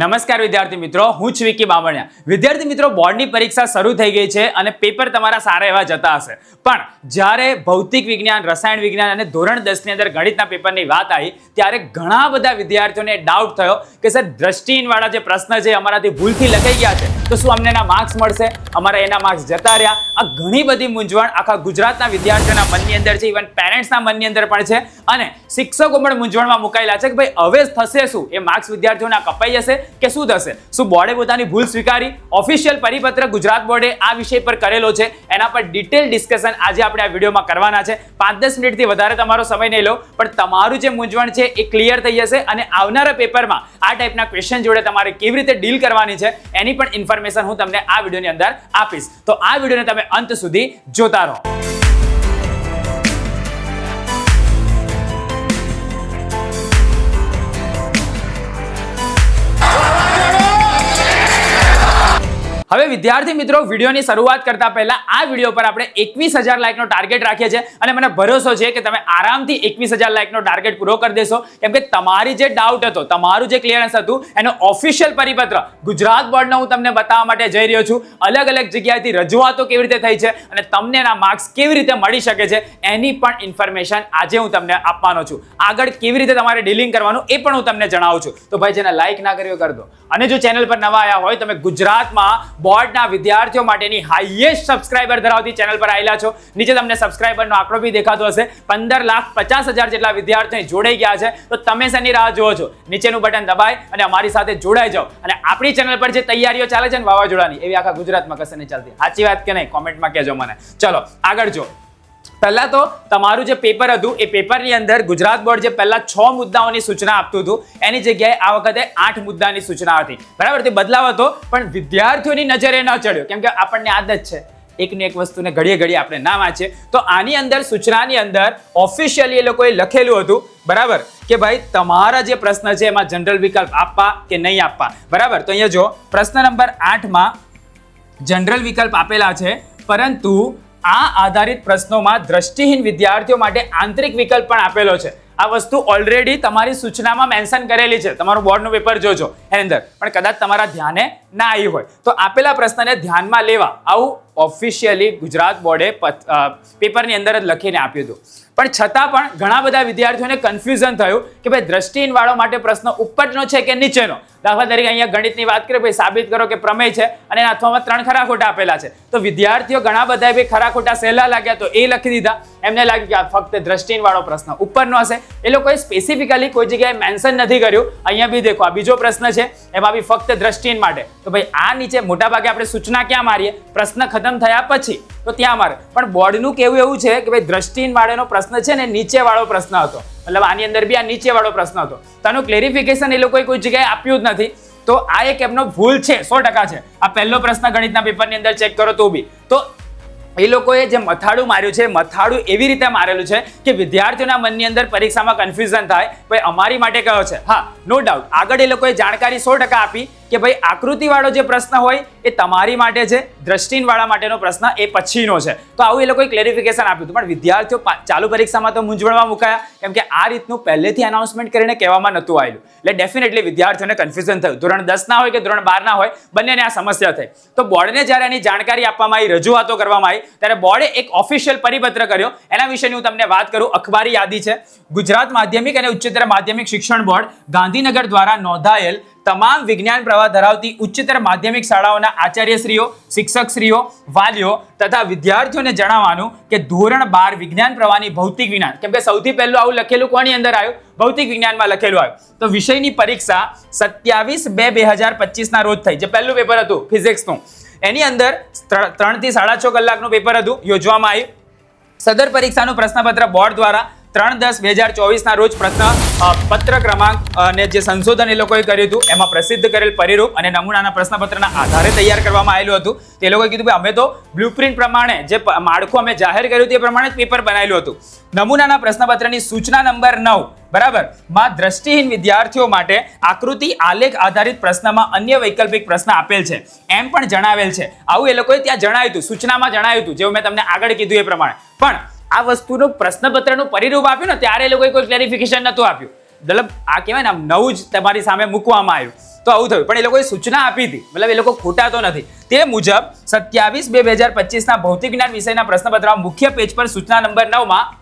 નમસ્કાર વિદ્યાર્થી મિત્રો, હું છું વિકી બામણિયા. વિદ્યાર્થી મિત્રો, બોર્ડની પરીક્ષા શરૂ થઈ ગઈ છે અને પેપર તમારા સારા એવા જતા હશે. પણ જ્યારે ભૌતિક વિજ્ઞાન, રસાયણ વિજ્ઞાન અને ધોરણ દસની અંદર ગણિતના પેપરની વાત આવી, ત્યારે ઘણા બધા વિદ્યાર્થીઓને ડાઉટ થયો કે, સર, દ્રષ્ટિહીનવાળા જે પ્રશ્ન છે અમારાથી ભૂલથી લખાઈ ગયા છે. તો શું અમને એના માર્ક્સ મળશે? અમારા એના માર્ક્સ જતા રહ્યા. આ ઘણી બધી મૂંઝવણ આખા ગુજરાતના વિદ્યાર્થીઓના મનની અંદર છે. ઇવન પેરેન્ટ્સના મનની અંદર પણ છે. અને શિક્ષકો પણ મૂંઝવણમાં મુકાયેલા છે કે, ભાઈ, હવે થશે શું? એ માર્ક્સ વિદ્યાર્થીઓના કપાઈ જશે. કે શું થશે? શું બોર્ડે પોતાની ભૂલ સ્વીકારી? ઓફિશિયલ પરિપત્ર ગુજરાત બોર્ડે આ વિષય પર કરેલો છે. એના પર ડિટેલ ડિસ્કશન આજે આપણે આ વિડીયોમાં કરવાના છે. પાંચ દસ મિનિટથી વધારે તમારો સમય નહીં લો, પણ તમારું જે મૂંઝવણ છે એ ક્લિયર થઈ જશે અને આવનારા પેપરમાં આ ટાઈપના ક્વેશ્ચન જોડે તમારે કેવી રીતે ડીલ કરવાની છે, એની પણ ઇન્ફોર્મેશન હું તમને આ વિડીયોની અંદર આપીશ. તો આ વિડીયોને તમે અંત સુધી જોતા રહો. વિદ્યાર્થી મિત્રો, વિડીયોની શરૂઆત કરતા પહેલા આ વીડિયો પર આપણે એકવીસ હજાર લાઇકનો ટાર્ગેટ રાખીએ છીએ અને મને ભરોસો છે કે તમે આરામથી એકવીસ હજાર લાઇકનો ટાર્ગેટ પૂરો કરી દેશો. કેમ કે તમારી જે ડાઉટ હતો, તમારું જે ક્લિયરન્સ હતું, એનો ઓફિશિયલ પરિપત્ર ગુજરાત બોર્ડનો હું તમને બતાવવા માટે જઈ રહ્યો છું. અલગ અલગ જગ્યાએથી રજૂઆતો કેવી રીતે થઈ છે અને તમને એના માર્ક્સ કેવી રીતે મળી શકે છે, એની પણ ઇન્ફોર્મેશન આજે હું તમને આપવાનો છું. આગળ કેવી રીતે તમારે ડીલિંગ કરવાનું એ પણ હું તમને જણાવું છું. તો ભાઈ, જેને લાઈક ના કર્યો, કરી દો. અને જો ચેનલ પર નવા આવ્યા હોય, તમે ગુજરાતમાં બોર્ડના વિદ્યાર્થીઓ માટેની હાઈએસ્ટ સબસ્ક્રાઇબર ધરાવતી ચેનલ પર આવેલા છો. નીચે તમને સબસ્ક્રાઇબરનો આંકડો બી દેખાતો હશે. પંદર લાખ પચાસ હજાર જેટલા વિદ્યાર્થીઓ જોડાઈ ગયા છે. તો તમે શેની રાહ જુઓ છો? નીચેનું બટન દબાય અને અમારી સાથે જોડાઈ જાઓ. અને આપણી ચેનલ પર જે તૈયારીઓ ચાલે છે ને વાવાઝોડાની, એવી આખા ગુજરાતમાં કશે નહીં ચાલતી. સાચી વાત કે નહીં? કોમેન્ટમાં કહેજો મને. ચલો, આગળ જો પહેલા તો તમારું જે પેપર હતું, એ પેપરની અંદર ગુજરાત બોર્ડ જે પહેલા છ મુદ્દાઓની સૂચના આપતું હતું, એની જગ્યાએ આ વખતે આઠ મુદ્દાની સૂચના હતી. બરાબર? તે બદલાવ હતો, પણ વિદ્યાર્થીઓની નજરે ન ચડ્યો, કેમ કે આપણને આદત છે. એકને એક વસ્તુને ઘડીએ ઘડીએ આપણે ના વાંચીએ. તો આની અંદર, સૂચનાની અંદર ઓફિશિયલી એ લોકોએ લખેલું હતું, બરાબર? કે ભાઈ, તમારા જે પ્રશ્ન છે, એમાં જનરલ વિકલ્પ આપવા કે નહીં આપવા? બરાબર? તો અહીંયા જો, પ્રશ્ન નંબર આઠમાં જનરલ વિકલ્પ આપેલા છે, પરંતુ આ આધારિત પ્રશ્નોમાં દ્રષ્ટિહીન વિદ્યાર્થીઓ માટે આંતરિક વિકલ્પ પણ આપેલો છે. આ વસ્તુ ઓલરેડી તમારી સૂચનામાં મેન્શન કરેલી છે. તમારું બોર્ડનું પેપર જોજો, એની અંદર. પણ કદાચ તમારા ધ્યાને ના આવી હોય. તો આપેલા પ્રશ્નને ધ્યાનમાં લેવા આવું ઓફિશિયલી ગુજરાત બોર્ડે પેપરની અંદર જ લખીને આપ્યું હતું. પણ છતાં પણ ઘણા બધા વિદ્યાર્થીઓને કન્ફ્યુઝન થયું કે ભાઈ દ્રષ્ટિહીન વાળો માટે પ્રશ્ન ઉપરનો છે કે નીચેનો? દાખલા તરીકે અહીંયા ગણિતની વાત કરીએ, ભાઈ સાબિત કરો કે પ્રમેય છે અને એના અથવામાં ત્રણ ખરા ખોટા આપેલા છે. તો વિદ્યાર્થીઓ ઘણા બધા ભાઈ ખરા ખોટા સહેલા લાગ્યા તો એ લખી દીધા. એમને લાગ્યું કે આ ફક્ત દ્રષ્ટિહીન વાળો પ્રશ્ન ઉપરનો હશે. એ લોકોએ સ્પેસિફિકલી કોઈ જગ્યાએ મેન્શન નથી કર્યું. અહીંયા બી દેખો, આ બીજો પ્રશ્ન છે, એમાં બી ફક્ત દ્રષ્ટિહીન માટે. તો ભાઈ આ નીચે મોટાભાગે આપણે સૂચના ક્યાં મારીએ? પ્રશ્ન ખતમ થયા પછી. તો ત્યાં મારે. પણ બોર્ડનું કેવું એવું છે કે ભાઈ દ્રષ્ટિહીન વાળાનો પ્રશ્ન છે ને નીચેવાળો પ્રશ્ન હતો. મતલબ આની અંદર બી આ નીચેવાળો પ્રશ્ન હતો. તો આનું ક્લેરિફિકેશન એ લોકોએ કોઈ જગ્યાએ આપ્યું જ નથી. તો આ એક એમનો ભૂલ છે, સો ટકા છે. આ પહેલો પ્રશ્ન ગણિતના પેપરની અંદર ચેક કરો તો બી. તો એ લોકોએ જે મથાળું માર્યું છે, મથાળું એવી રીતે મારેલું છે કે વિદ્યાર્થીઓના મનની અંદર પરીક્ષામાં કન્ફ્યુઝન થાય. ભાઈ અમારી માટે કયો છે? હા નો ડાઉટ આગળ એ લોકોએ જાણકારી સો ટકા આપી. કે ભાઈ આકૃતિવાળો જે પ્રશ્ન હોય એ તમારી માટે છે દ્રષ્ટિહીનવાળા માટેનો પ્રશ્ન એ પછીનો છે. તો આવું એ લોકોએ ક્લેરિફિકેશન આપ્યું હતું. પણ વિદ્યાર્થીઓ ચાલુ પરીક્ષામાં તો મૂંઝવણમાં મુકાયા, કેમ કે આ રીતનું પહેલેથી અનાઉન્સમેન્ટ કરીને કહેવામાં નહોતું આવેલું. એટલે ડેફિનેટલી વિદ્યાર્થીઓને કન્ફ્યુઝન થયું. ધોરણ દસ ના હોય કે ધોરણ બાર ના હોય, બંનેને આ સમસ્યા થઈ. તો બોર્ડને જ્યારે એની જાણકારી આપવામાં આવી, રજૂઆતો કરવામાં આવી, ત્યારે બોર્ડે એક ઓફિશિયલ પરિપત્ર કર્યો. એના વિશેની હું તમને વાત કરું. અખબારી યાદી છે. ગુજરાત માધ્યમિક અને ઉચ્ચતર માધ્યમિક શિક્ષણ બોર્ડ ગાંધીનગર દ્વારા નોંધાયેલ તમામ વિજ્ઞાન પ્રવાહ ધરાવતી ઉચ્ચતર માધ્યમિક શાળાઓના આચાર્યશ્રીઓ, શિક્ષકશ્રીઓ, વાલીઓ તથા વિદ્યાર્થીઓને જણાવવાનું કે ધોરણ બાર વિજ્ઞાન પ્રવાહની ભૌતિક વિજ્ઞાન. કેમ કે સૌથી પહેલું આવું લખેલું કોની અંદર આવ્યું? ભૌતિક વિજ્ઞાનમાં લખેલું આવ્યું. તો વિષયની પરીક્ષા સત્યાવીસ બે બે હજાર પચીસના રોજ થઈ. જે પહેલું પેપર હતું, ફિઝિક્સનું. એની અંદર ત્રણ ત્રણથી સાડા છ કલાકનું પેપર હતું, યોજવામાં આવ્યું. સદર પરીક્ષાનું પ્રશ્નપત્ર બોર્ડ દ્વારા ત્રણ દસ બે હજાર ચોવીસના રોજ પ્રશ્ન પત્ર ક્રમાંક અને જે સંશોધન એ લોકોએ કર્યું હતું, એમાં પ્રસિદ્ધ કરેલ પરિરૂપ અને નમૂનાના પ્રશ્નપત્રના આધારે તૈયાર કરવામાં આવેલું હતું. તે લોકોએ કીધું કે અમે તો બ્લુપ્રિન્ટ પ્રમાણે જે માળખું અમે જાહેર કર્યું તે પ્રમાણે જ પેપર બનાવેલું હતું. નમૂનાના પ્રશ્નપત્રની સૂચના નંબર નવ, બરાબર? માં દ્રષ્ટિહીન વિદ્યાર્થીઓ માટે આકૃતિ આલેખ આધારિત પ્રશ્નમાં અન્ય વૈકલ્પિક પ્રશ્ન આપેલ છે. એમ પણ જણાવેલ છે. આવું એ લોકોએ ત્યાં જણાવ્યું હતું, સૂચનામાં જણાવ્યું હતું, જેવું મેં તમને આગળ કીધું એ પ્રમાણે. પણ આ વસ્તુનું પ્રશ્નપત્રનું પરિરૂપ આપ્યું ને, ત્યારે એ લોકોએ કોઈ ક્લેરિફિકેશન નહોતું આપ્યું. મતલબ આ કહેવાય ને, આમ નવું જ તમારી સામે મૂકવામાં આવ્યું. તો આવું થયું. પણ એ લોકોએ સૂચના આપી હતી. મતલબ એ લોકો ખોટા તો નથી. તે મુજબ સત્યાવીસ બે બે હજાર પચીસના ભૌતિક જ્ઞાન વિષયના પ્રશ્નપત્રમાં મુખ્ય પેજ પર સૂચના નંબર નવમાં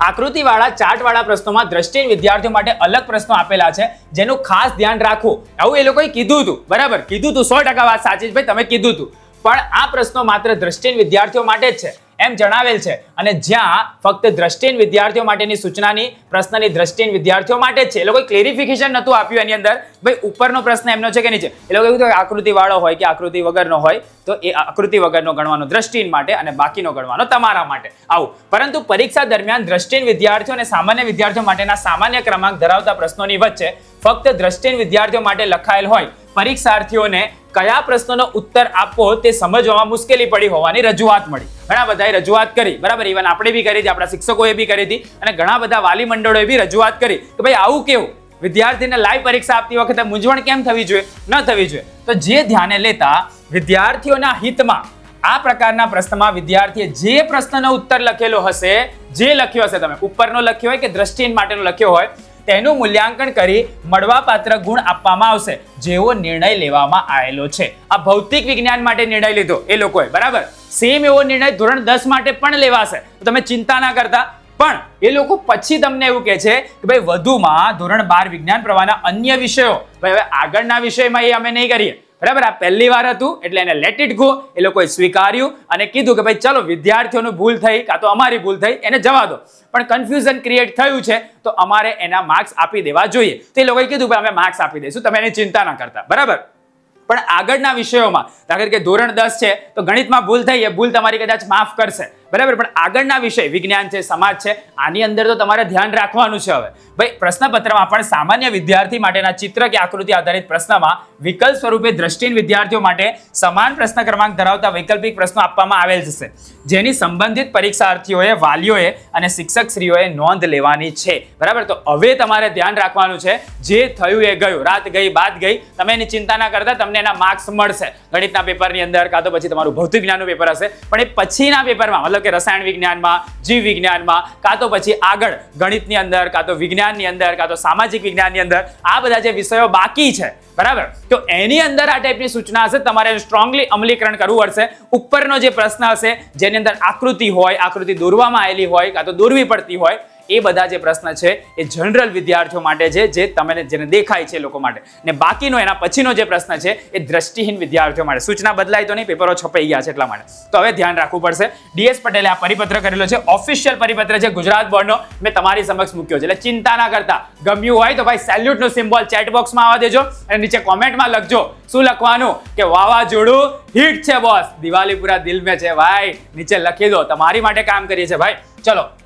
આકૃતિવાળા, ચાર્ટવાળા પ્રશ્નોમાં દ્રષ્ટિહીન વિદ્યાર્થીઓ માટે અલગ પ્રશ્નો આપેલા છે, જેનું ખાસ ધ્યાન રાખવું. આવું એ લોકોએ કીધું હતું. બરાબર? કીધું હતું સો ટકા વાત સાચી જ ભાઈ, તમે કીધું હતું પણ આ પ્રશ્નો માત્ર દ્રષ્ટિહીન વિદ્યાર્થીઓ માટે જ છે. એમ જણાવેલ છે. અને જ્યાં ફક્ત દ્રષ્ટિહીન વિદ્યાર્થીઓ માટેની સૂચનાની, પ્રશ્નની દ્રષ્ટિહીન વિદ્યાર્થીઓ માટે છે. એ લોકોએ ક્લેરિફિકેશન નહોતું આપ્યું એની અંદર. ભાઈ, ઉપરનો પ્રશ્ન એમનો છે કે નહીં છે એ લોકો એવું આકૃતિ વાળો હોય કે આકૃતિ વગરનો હોય, તો એ આકૃતિ વગરનો ગણવાનો, દ્રષ્ટિહીન માટે અને બાકીનો ગણવાનો, તમારા માટે. આવું. પરંતુ પરીક્ષા દરમિયાન દ્રષ્ટિહીન વિદ્યાર્થીઓ અને સામાન્ય વિદ્યાર્થીઓ માટેના સામાન્ય ક્રમાંક ધરાવતા પ્રશ્નોની વચ્ચે ફક્ત દ્રષ્ટિહીન વિદ્યાર્થીઓ માટે લખાયેલ હોય, પરીક્ષાર્થીઓને કયા પ્રશ્નોનો ઉત્તર આપવો તે સમજવામાં મુશ્કેલી પડી હોવાની રજૂઆત મળી. ઘણા બધાએ રજૂઆત કરી. બરાબર? ઇવન આપણે બી કરી હતી, આપણા શિક્ષકોએ બી કરી હતી અને ઘણા બધા વાલી મંડળોએ બી રજૂઆત કરી કે ભાઈ આવું કેવું? વિદ્યાર્થીને લાઈવ પરીક્ષા આપતી વખતે મૂંઝવણ કેમ થવી જોઈએ? ન થવી જોઈએ. તો જે ધ્યાને લેતા વિદ્યાર્થીઓના હિતમાં આ પ્રકારના પ્રશ્નમાં વિદ્યાર્થીએ જે પ્રશ્નનો ઉત્તર લખેલો હશે, જે લખ્યો હશે તમે, ઉપરનો લખ્યો હોય કે દ્રષ્ટિહીન માટેનો લખ્યો હોય તેનું મૂલ્યાંકન કરી મળવાપાત્ર ગુણ આપવામાં આવશે, જેવો નિર્ણય લેવામાં આવેલો છે. આ ભૌતિક વિજ્ઞાન માટે નિર્ણય લીધો એ લોકોએ, બરાબર? સેમ એવો નિર્ણય ધોરણ દસ માટે પણ લેવાશે. તમે ચિંતા ના કરતા. પણ એ લોકો પછી તમને એવું કહે છે કે ભાઈ, વધુમાં ધોરણ બાર વિજ્ઞાન પ્રવાહના અન્ય વિષયો, ભાઈ, હવે આગળના વિષયમાં એ અમે નહીં કરીએ. બરાબર? આ પહેલી વાર હતું, એટલે એને લેટ ઇટ ગો એ લોકોએ સ્વીકાર્યું અને કીધું કે ભાઈ, ચલો, વિદ્યાર્થીઓનું ભૂલ થઈ, કાં તો અમારી ભૂલ થઈ, એને જવા દો. પણ કન્ફ્યુઝન ક્રિએટ થયું છે, તો અમારે એના માર્ક્સ આપી દેવા જોઈએ. તો એ લોકોએ કીધું, ભાઈ, અમે માર્ક્સ આપી દઈશું, તમે એની ચિંતા ના કરતા. બરાબર? પણ આગળના વિષયોમાં દાખલા કે ધોરણ દસ છે, તો ગણિતમાં ભૂલ થઈ, એ ભૂલ તમારી કદાચ માફ કરશે. બરાબર, પણ આગળના વિષય, વિજ્ઞાન છે, સમાજ છે, આની અંદર તો તમારે ધ્યાન રાખવાનું છે હવે. ભાઈ, પ્રશ્નપત્રમાં પણ સામાન્ય વિદ્યાર્થી માટેના ચિત્ર કે આકૃતિ આધારિત પ્રશ્નમાં વિકલ્પ સ્વરૂપે દ્રષ્ટિહીન વિદ્યાર્થીઓ માટે સમાન પ્રશ્ન ક્રમાંક ધરાવતા વૈકલ્પિક પ્રશ્નો આપવામાં આવેલ છે જેની સંબંધિત પરીક્ષાર્થીઓએ, વાલીઓએ અને શિક્ષક શ્રીઓએ નોંધ લેવાની છે. બરાબર? તો હવે તમારે ધ્યાન રાખવાનું છે, જે થયું એ ગયું. રાત ગઈ, બાદ ગઈ, તમે એની ચિંતા ના કરતા તમને એના માર્ક્સ મળશે. ગણિતના પેપરની અંદર, કાં તો પછી તમારું ભૌતિક જ્ઞાનનું પેપર હશે. પણ એ પછીના પેપરમાં મતલબ કે રસાયણ વિજ્ઞાનમાં, જીવ વિજ્ઞાનમાં, કાં તો પછી આગળ ગણિતની અંદર, કાં તો વિજ્ઞાનની અંદર, કાં તો સામાજિક વિજ્ઞાનની અંદર, આ બધા જે વિષયો બાકી છે, બરાબર? તો એની અંદર આ ટાઈપની સૂચના હશે, તમારે સ્ટ્રોંગલી અમલીકરણ કરવું પડશે. ઉપરનો જે પ્રશ્ન હશે, જેની અંદર આકૃતિ હોય, આકૃતિ દોરવામાં આવેલી હોય, કાં તો દોરવી પડતી હોય એ બધા જે પ્રશ્ન છે એ જનરલ વિદ્યાર્થીઓ માટે છે, જે તમને જેને દેખાય છે લોકો માટે. ને બાકીનો એના પછીનો જે પ્રશ્ન છે એ દ્રષ્ટિહીન વિદ્યાર્થીઓ માટે. સૂચના બદલાય તો નહીં, પેપરો છપાઈ ગયા છે એટલા માટે. તો હવે ધ્યાન રાખવું પડશે. ડીએસ પટેલે આ પરિપત્ર કરેલો છે. ઓફિશિયલ પરિપત્ર છે ગુજરાત બોર્ડનો. મેં તમારી સમક્ષ મૂક્યો છે. એટલે ચિંતા ના કરતા. ગમ્યું હોય તો ભાઈ સેલ્યુટનો સિમ્બોલ ચેટ બોક્સમાં આવવા દેજો. અને નીચે કોમેન્ટમાં લખજો શું લખવાનું? કે વાવાઝોડું હિટ છે બોસ દિવાળી પૂરા દિલ મેં છે. ભાઈ, નીચે લખી દો. તમારી માટે કામ કરીએ છીએ. ભાઈ, ચલો.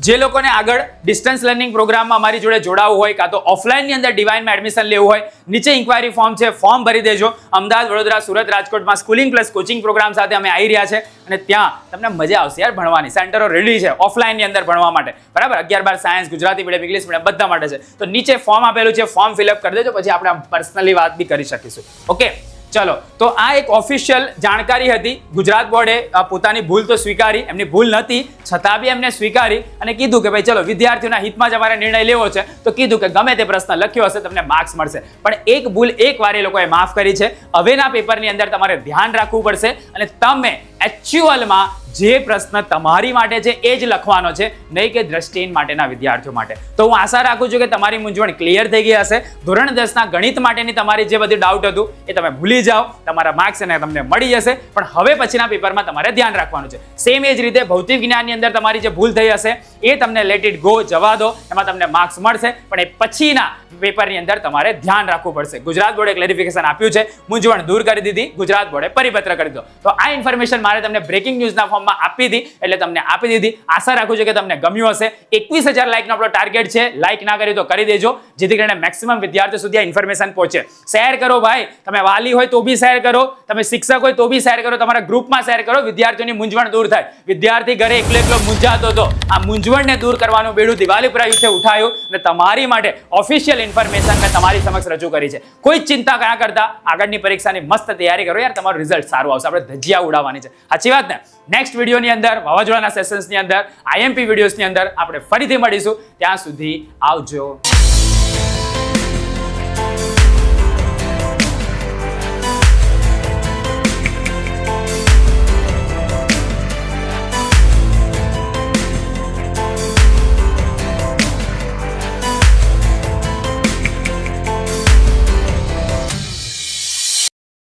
જે લોકોને આગળ ડિસ્ટન્સ લર્નિંગ પ્રોગ્રામમાં અમારી જોડે જોડાવવું હોય કાં તો ઓફલાઈનની અંદર ડિવાઇનમાં એડમિશન લેવું હોય, નીચે ઇન્ક્વાયરી ફોર્મ છે ફોર્મ ભરી દેજો. અમદાવાદ, વડોદરા, સુરત, રાજકોટમાં સ્કૂલિંગ પ્લસ કોચિંગ પ્રોગ્રામ સાથે અમે આવી રહ્યા છે અને ત્યાં તમને મજા આવશે યાર ભણવાની. સેન્ટરો રેડી છે ઓફલાઈનની અંદર ભણવા માટે. બરાબર? અગિયાર બાર science Gujarati medium English medium બધા માટે છે. તો નીચે ફોર્મ આપેલું છે ફોર્મ ફિલઅપ કરી દેજો, પછી આપણે પર્સનલી વાત બી કરી શકીશું. ઓકે ચલો, તો આ એક ઓફિશિયલ જાણકારી હતી. ગુજરાત બોર્ડે પોતાની ભૂલ તો સ્વીકારી, એમની ભૂલ નથી છતાં બી એમને સ્વીકારી અને કીધું કે, ભાઈ, ચલો, વિદ્યાર્થીઓના હિતમાં જ અમારે નિર્ણય લેવો છે. તો કીધું કે, ગમે તે પ્રશ્ન લખ્યો હશે, તમને માર્ક્સ મળશે. પણ એક ભૂલ એક વાર એ લોકોએ માફ કરી છે. હવેના પેપરની અંદર તમારે ધ્યાન રાખવું પડશે અને તમે એકચ્યુઅલમાં જે પ્રશ્ન તમારી માટે છે એ જ લખવાનો છે. નહીં કે દ્રષ્ટિહીન માટેના વિદ્યાર્થીઓ માટે. તો હું આશા રાખું છું કે તમારી મૂંઝવણ ક્લિયર થઈ ગઈ હશે. ધોરણ દસના ગણિત માટેની તમારી જે બધી ડાઉટ હતું એ તમે ભૂલી જાઓ. તમારા માર્ક્સ એને તમને મળી જશે. પણ હવે પછીના પેપરમાં તમારે ધ્યાન રાખવાનું છે. સેમ એ જ રીતે ભૌતિક વિજ્ઞાનની અંદર તમારી જે ભૂલ થઈ હશે એ તમને લેટ ઇટ ગો જવા દો. એમાં તમને માર્ક્સ મળશે. પણ એ પછીના પેપરની અંદર તમારે ધ્યાન રાખવું પડશે. ગુજરાત બોર્ડે ક્લેરિફિકેશન આપ્યું છે. મૂંઝવણ દૂર કરી દીધી. ગુજરાત બોર્ડે પરિપત્ર કરી દો તો આ ઇન્ફોર્મેશન મારે તમને બ્રેકિંગ ન્યૂઝના ફોર્મમાં આપી હતી એટલે તમને આપી દીધી. આશા રાખું છું કે તમને ગમ્યું હશે. એકવીસ હજાર લાઇકનો આપણો ટાર્ગેટ છે. લાઇક ના કરી તો કરી દેજો. જેથી કરીને મેક્સિમમ વિદ્યાર્થીઓ સુધી આ ઇન્ફોર્મેશન પહોંચે. શેર કરો ભાઈ. તમે વાલી હોય તો બી શેર કરો. તમે શિક્ષક હોય તો બી શેર કરો. તમારા ગ્રુપમાં શેર કરો. વિદ્યાર્થીઓની મૂંઝવણ દૂર થાય. વિદ્યાર્થી ઘરે એકલો એકલો મૂંઝાતો હતો. આ મૂંઝવણને દૂર કરવાનું બેડું દિવાલીપુરા યુથે ઉઠાયું અને તમારી માટે ઓફિશિયલ ઇન્ફોર્મેશન મેં તમારી સમક્ષ રજૂ કરી છે. કોઈ ચિંતા કયા કરતા આગળની પરીક્ષાની મસ્ત તૈયારી કરો યાર, તમારું રિઝલ્ટ સારું આવશે. આપણે ધજિયા ઉડાવવાની છે. સાચી વાત ને? નેક્સ્ટ વિડીયોની અંદર, વાવાઝોડાના સેશન્સની અંદર આઈએમપી વિડીયોઝની અંદર આપણે ફરીથી મળીશું. ત્યાં સુધી આવજો.